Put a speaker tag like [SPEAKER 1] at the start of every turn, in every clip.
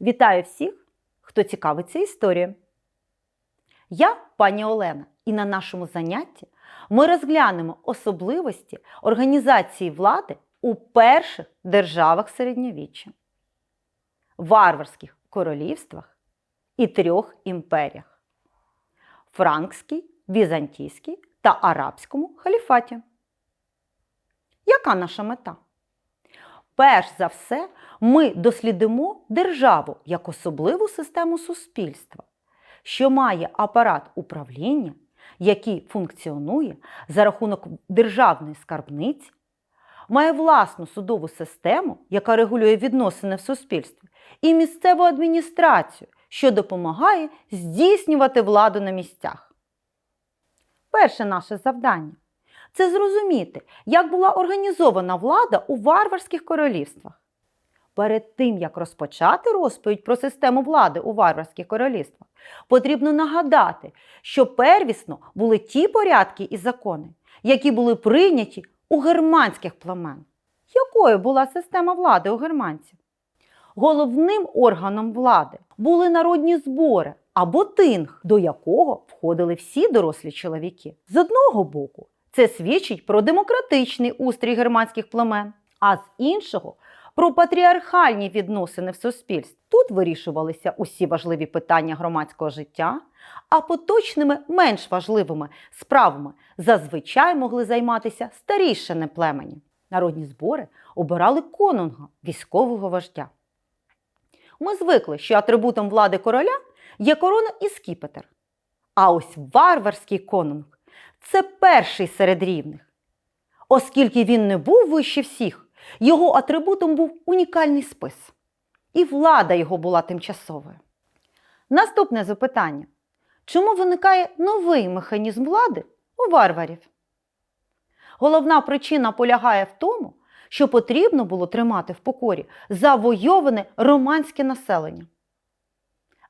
[SPEAKER 1] Вітаю всіх, хто цікавиться історією. Я пані Олена, і на нашому занятті ми розглянемо особливості організації влади у перших державах середньовіччя, варварських королівствах і трьох імперіях Франкській, Візантійській та Арабському халіфаті. Яка наша мета? Перш за все, ми дослідимо державу як особливу систему суспільства, що має апарат управління, який функціонує за рахунок державної скарбниці, має власну судову систему, яка регулює відносини в суспільстві, і місцеву адміністрацію, що допомагає здійснювати владу на місцях. Перше наше завдання це зрозуміти, як була організована влада у варварських королівствах. Перед тим, як розпочати розповідь про систему влади у варварських королівствах, потрібно нагадати, що первісно були ті порядки і закони, які були прийняті у германських племен. Якою була система влади у германців? Головним органом влади були народні збори або тинг, до якого входили всі дорослі чоловіки. З одного боку, це свідчить про демократичний устрій германських племен, а з іншого про патріархальні відносини в суспільстві. Тут вирішувалися усі важливі питання громадського життя, а поточними менш важливими справами зазвичай могли займатися старішини племені. Народні збори обирали конунга, військового вождя. Ми звикли, що атрибутом влади короля є корона і скіпетр. А ось варварський конунг це перший серед рівних. Оскільки він не був вище всіх, його атрибутом був унікальний спис. І влада його була тимчасовою. Наступне запитання: чому виникає новий механізм влади у варварів? Головна причина полягає в тому, що потрібно було тримати в покорі завойоване романське населення.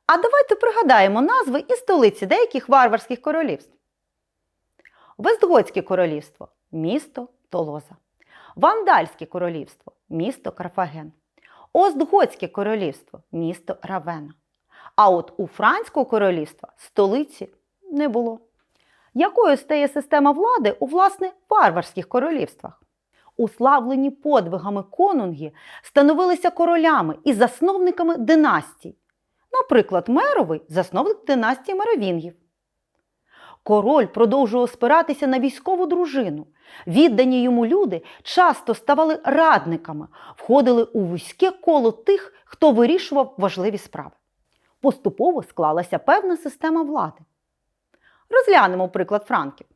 [SPEAKER 1] А давайте пригадаємо назви і столиці деяких варварських королівств. Вестготське королівство місто Толоза. Вандальське королівство місто Карфаген. Остготське королівство місто Равена. А от у Франського королівства столиці не було. Якою стає система влади у власне варварських королівствах? Уславлені подвигами конунги становилися королями і засновниками династій. Наприклад, Меровий засновник династії Меровінгів. Король продовжував спиратися на військову дружину. Віддані йому люди часто ставали радниками, входили у вузьке коло тих, хто вирішував важливі справи. Поступово склалася певна система влади. Розглянемо приклад франків.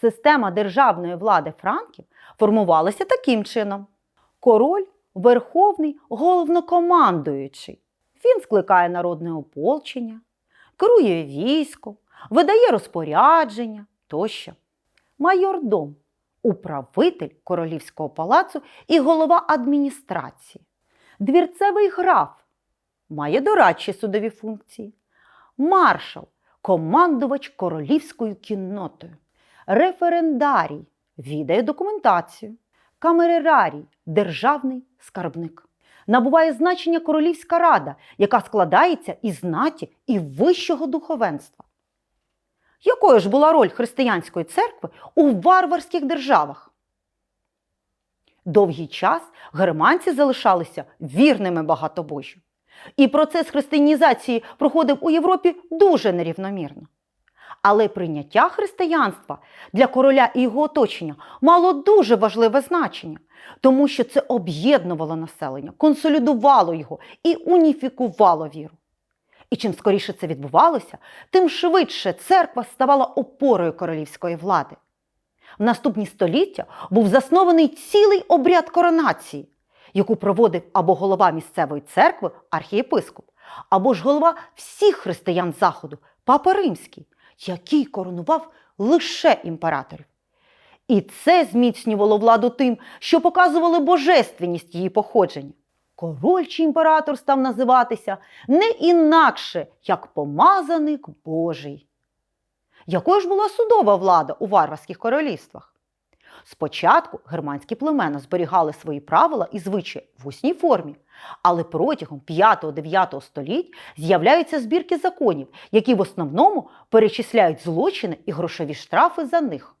[SPEAKER 1] Система державної влади франків формувалася таким чином: король верховний головнокомандуючий. Він скликає народне ополчення, керує військом, видає розпорядження тощо. Майордом управитель королівського палацу і голова адміністрації. Двірцевий граф має дорадчі судові функції. Маршал командувач королівською кіннотою. Референдарій віддає документацію. Камерерарій державний скарбник. Набуває значення королівська рада, яка складається із знаті і вищого духовенства. Якою ж була роль християнської церкви у варварських державах? Довгий час германці залишалися вірними багатобожжю. І процес християнізації проходив у Європі дуже нерівномірно. Але прийняття християнства для короля і його оточення мало дуже важливе значення, тому що це об'єднувало населення, консолідувало його і уніфікувало віру. І чим скоріше це відбувалося, тим швидше церква ставала опорою королівської влади. В наступні століття був заснований цілий обряд коронації, яку проводив або голова місцевої церкви, архієпископ, або ж голова всіх християн Заходу, папа Римський, який коронував лише імператорів. І це зміцнювало владу тим, що показували божественність її походження. Король чи імператор став називатися не інакше, як помазаник Божий. Якою ж була судова влада у варварських королівствах? Спочатку германські племена зберігали свої правила і звичаї в усній формі, але протягом 5-9 століть з'являються збірки законів, які в основному перечисляють злочини і грошові штрафи за них.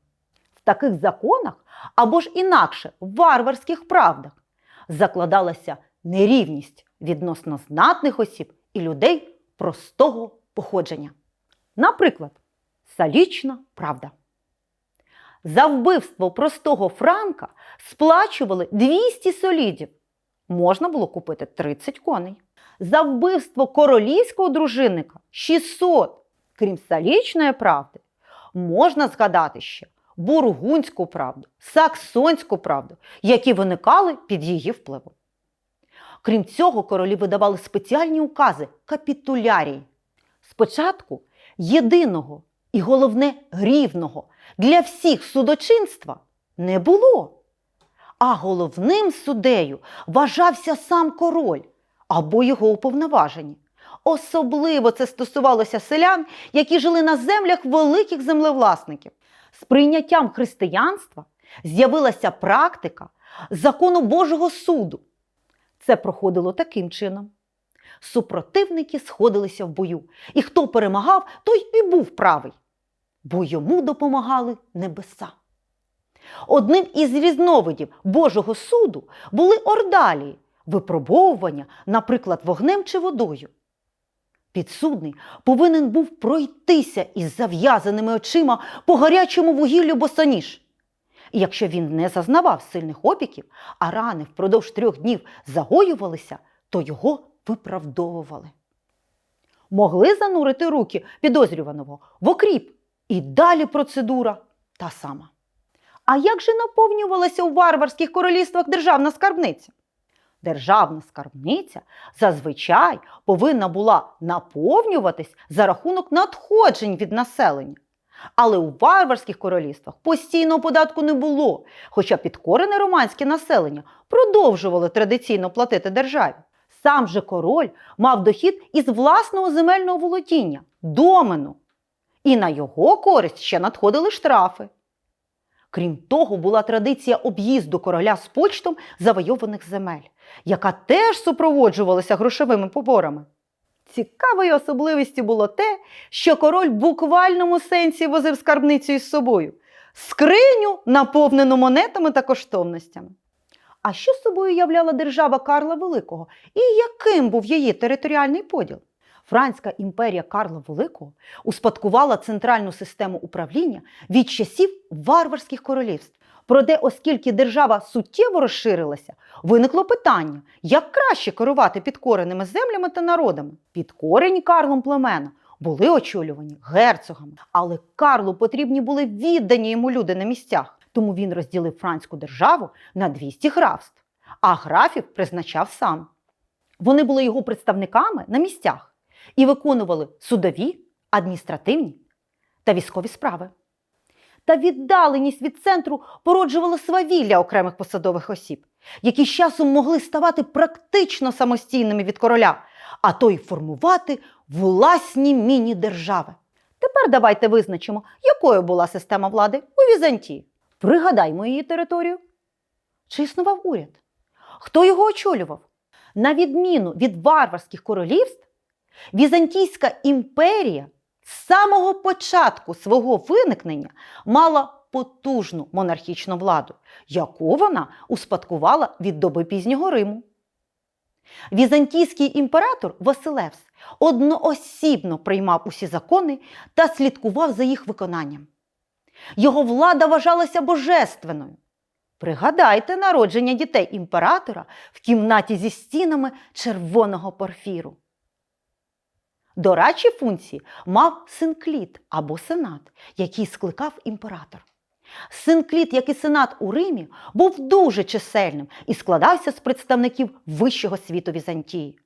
[SPEAKER 1] В таких законах або ж інакше в варварських правдах закладалася нерівність відносно знатних осіб і людей простого походження. Наприклад, Салічна правда. За вбивство простого франка сплачували 200 солідів. Можна було купити 30 коней. За вбивство королівського дружинника 600. Крім салічної правди, можна згадати ще бургунську правду, саксонську правду, які виникали під її впливом. Крім цього, королі видавали спеціальні укази капітулярії. Спочатку єдиного і головне рівного для всіх судочинства не було. А головним суддею вважався сам король або його уповноважені. Особливо це стосувалося селян, які жили на землях великих землевласників. З прийняттям християнства з'явилася практика закону Божого суду. Це проходило таким чином. Супротивники сходилися в бою, і хто перемагав, той і був правий, бо йому допомагали небеса. Одним із різновидів Божого суду були ордалії, випробовування, наприклад, вогнем чи водою. Підсудний повинен був пройтися із зав'язаними очима по гарячому вугіллю босоніж. І якщо він не зазнавав сильних опіків, а рани впродовж трьох днів загоювалися, то його виправдовували. Могли занурити руки підозрюваного в окріп, і далі процедура та сама. А як же наповнювалася у варварських королівствах державна скарбниця? Державна скарбниця зазвичай повинна була наповнюватись за рахунок надходжень від населення. Але у варварських королівствах постійного податку не було, хоча підкорене романське населення продовжувало традиційно платити державі. Сам же король мав дохід із власного земельного володіння домену, і на його користь ще надходили штрафи. Крім того, була традиція об'їзду короля з почтом завойованих земель, яка теж супроводжувалася грошовими поборами. Цікавою особливістю було те, що король в буквальному сенсі возив скарбницю із собою скриню, наповнену монетами та коштовностями. А що собою являла держава Карла Великого і яким був її територіальний поділ? Франська імперія Карла Великого успадкувала центральну систему управління від часів варварських королівств. Проте, оскільки держава суттєво розширилася, виникло питання, як краще керувати підкореними землями та народами. Підкорені Карлом племена були очолювані герцогами, але Карлу потрібні були віддані йому люди на місцях. Тому він розділив франську державу на 200 графств, а графів призначав сам. Вони були його представниками на місцях і виконували судові, адміністративні та військові справи. Та віддаленість від центру породжувала свавілля окремих посадових осіб, які з часом могли ставати практично самостійними від короля, а то й формувати власні міні-держави. Тепер давайте визначимо, якою була система влади у Візантії. Пригадаймо її територію. Чи існував уряд? Хто його очолював? На відміну від варварських королівств, Візантійська імперія з самого початку свого виникнення мала потужну монархічну владу, яку вона успадкувала від доби пізнього Риму. Візантійський імператор Василевс одноосібно приймав усі закони та слідкував за їх виконанням. Його влада вважалася божественною. Пригадайте народження дітей імператора в кімнаті зі стінами червоного порфіру. Дорадчі функції мав синкліт або сенат, який скликав імператор. Синкліт, як і сенат у Римі, був дуже чисельним і складався з представників вищого світу Візантії.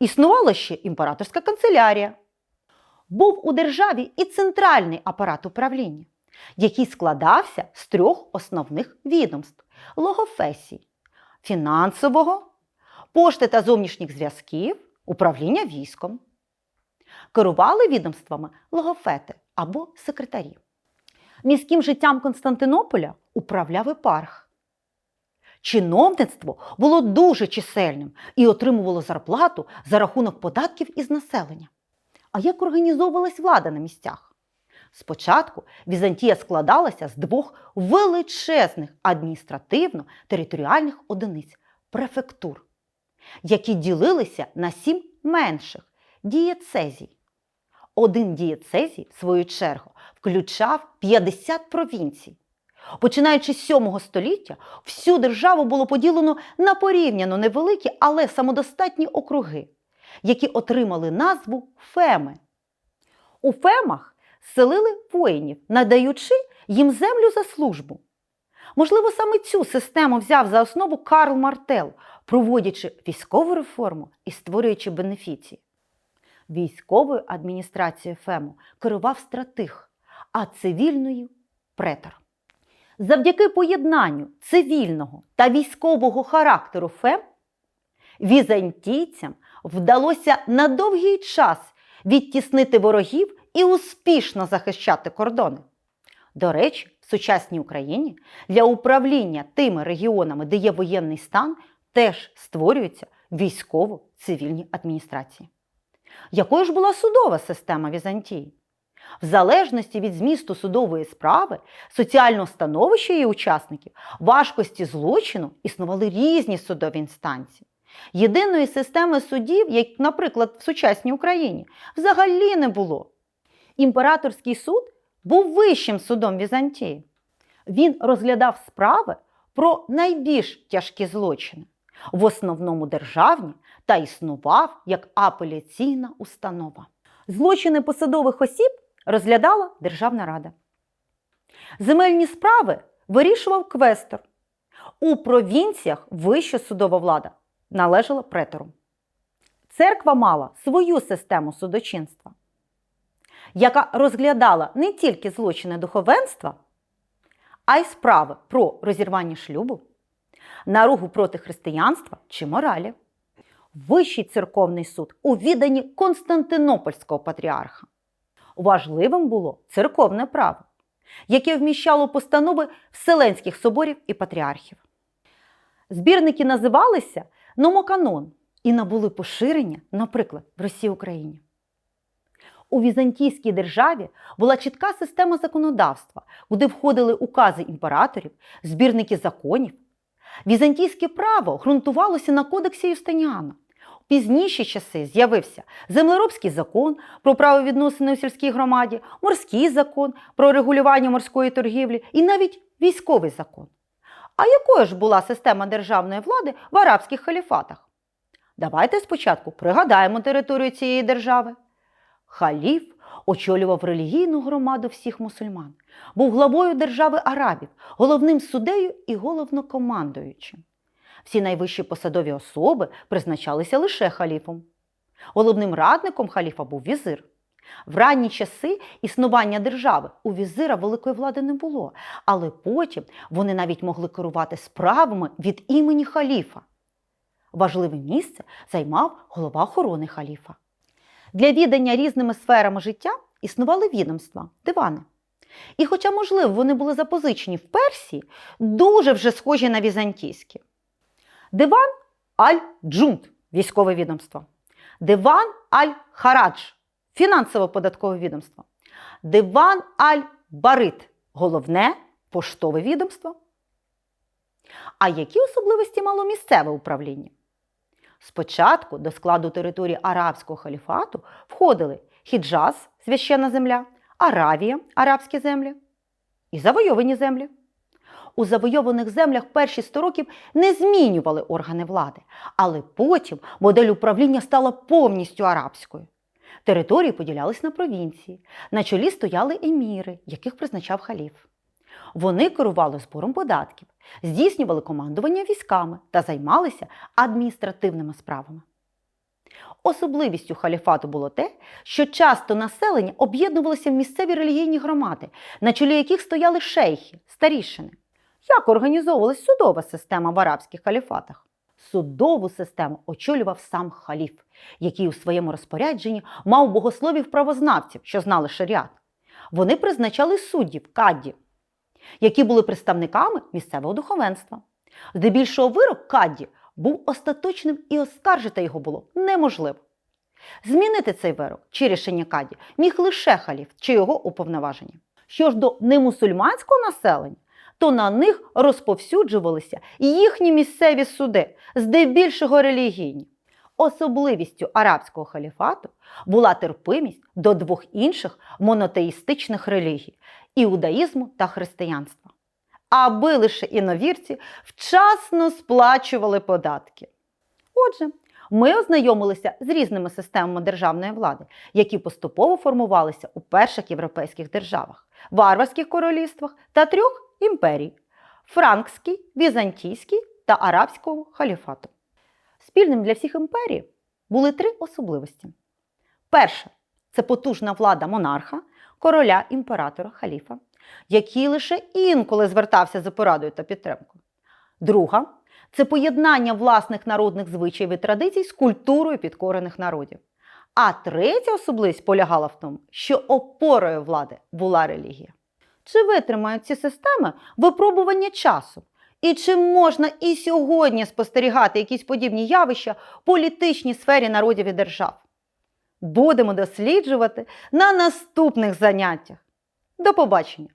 [SPEAKER 1] Існувала ще імператорська канцелярія. Був у державі і центральний апарат управління, який складався з трьох основних відомств логофесій фінансового, пошти та зовнішніх зв'язків, управління військом. Керували відомствами логофети або секретарі. Міським життям Константинополя управляв епарх. Чиновництво було дуже чисельним і отримувало зарплату за рахунок податків із населення. А як організовувалась влада на місцях? Спочатку Візантія складалася з двох величезних адміністративно-територіальних одиниць префектур, які ділилися на сім менших дієцезій. Один дієцезій, в свою чергу, включав 50 провінцій. Починаючи з 7 століття, всю державу було поділено на порівняно невеликі, але самодостатні округи, які отримали назву феми. У фемах селили воїнів, надаючи їм землю за службу. Можливо, саме цю систему взяв за основу Карл Мартел, проводячи військову реформу і створюючи бенефіції. Військовою адміністрацією Фему керував стратиг, а цивільною претор. Завдяки поєднанню цивільного та військового характеру Фем візантійцям вдалося на довгий час відтіснити ворогів і успішно захищати кордони. До речі, в сучасній Україні для управління тими регіонами, де є воєнний стан, теж створюються військово-цивільні адміністрації. Якою ж була судова система Візантії? В залежності від змісту судової справи, соціального становища її учасників, важкості злочину існували різні судові інстанції. Єдиної системи судів, як, наприклад, в сучасній Україні, взагалі не було. Імператорський суд був вищим судом Візантії. Він розглядав справи про найбільш тяжкі злочини, в основному державні, та існував як апеляційна установа. Злочини посадових осіб розглядала Державна рада. Земельні справи вирішував квестор. У провінціях вища судова влада належала претору. Церква мала свою систему судочинства, яка розглядала не тільки злочини духовенства, а й справи про розірвання шлюбу, наругу проти християнства чи моралі. Вищий церковний суд у відданні Константинопольського патріарха. Важливим було церковне право, яке вміщало постанови Вселенських соборів і патріархів. Збірники називалися номоканон і набули поширення, наприклад, в Росії Україні. У Візантійській державі була чітка система законодавства, куди входили укази імператорів, збірники законів. Візантійське право ґрунтувалося на кодексі Юстиніана. У пізніші часи з'явився землеробський закон про правовідносини у сільській громаді, морський закон про регулювання морської торгівлі і навіть військовий закон. А якою ж була система державної влади в арабських халіфатах? Давайте спочатку пригадаємо територію цієї держави. Халіф очолював релігійну громаду всіх мусульман, був главою держави арабів, головним суддею і головнокомандуючим. Всі найвищі посадові особи призначалися лише халіфом. Головним радником халіфа був візир. В ранні часи існування держави у візира великої влади не було, але потім вони навіть могли керувати справами від імені халіфа. Важливе місце займав голова охорони халіфа. Для відання різними сферами життя існували відомства, дивани. І хоча, можливо, вони були запозичені в Персії, дуже вже схожі на візантійські. Диван аль-Джунт військове відомство. Диван аль-Харадж фінансово-податкове відомство. Диван аль-Барит головне поштове відомство. А які особливості мало місцеве управління? Спочатку до складу території арабського халіфату входили Хіджаз, священна земля, Аравія, арабські землі і завойовані землі. У завойованих землях перші 100 років не змінювали органи влади, але потім модель управління стала повністю арабською. Території поділялись на провінції, на чолі стояли еміри, яких призначав халіф. Вони керували збором податків, здійснювали командування військами та займалися адміністративними справами. Особливістю халіфату було те, що часто населення об'єднувалося в місцеві релігійні громади, на чолі яких стояли шейхи, старішини. Як організовувалась судова система в арабських халіфатах? Судову систему очолював сам халіф, який у своєму розпорядженні мав богословів правознавців, що знали шаріат. вони призначали суддів кадді, які були представниками місцевого духовенства. Здебільшого вирок кадді був остаточним і оскаржити його було неможливо. Змінити цей вирок чи рішення каді міг лише халіф чи його уповноваження. Що ж до немусульманського населення, то на них розповсюджувалися їхні місцеві суди, здебільшого релігійні. Особливістю арабського халіфату була терпимість до двох інших монотеїстичних релігій іудаїзму та християнства. Аби лише іновірці вчасно сплачували податки. Отже, ми ознайомилися з різними системами державної влади, які поступово формувалися у перших європейських державах, варварських королівствах та трьох імперій франкській, візантійській та арабського халіфату. Спільним для всіх імперій були три особливості. Перша це потужна влада монарха, короля, імператора, халіфа, який лише інколи звертався за порадою та підтримкою. Друга це поєднання власних народних звичаїв і традицій з культурою підкорених народів. А третя особливість полягала в тому, що опорою влади була релігія. Чи витримають ці системи випробування часу? І чи можна і сьогодні спостерігати якісь подібні явища в політичній сфері народів і держав? Будемо досліджувати на наступних заняттях. До побачення!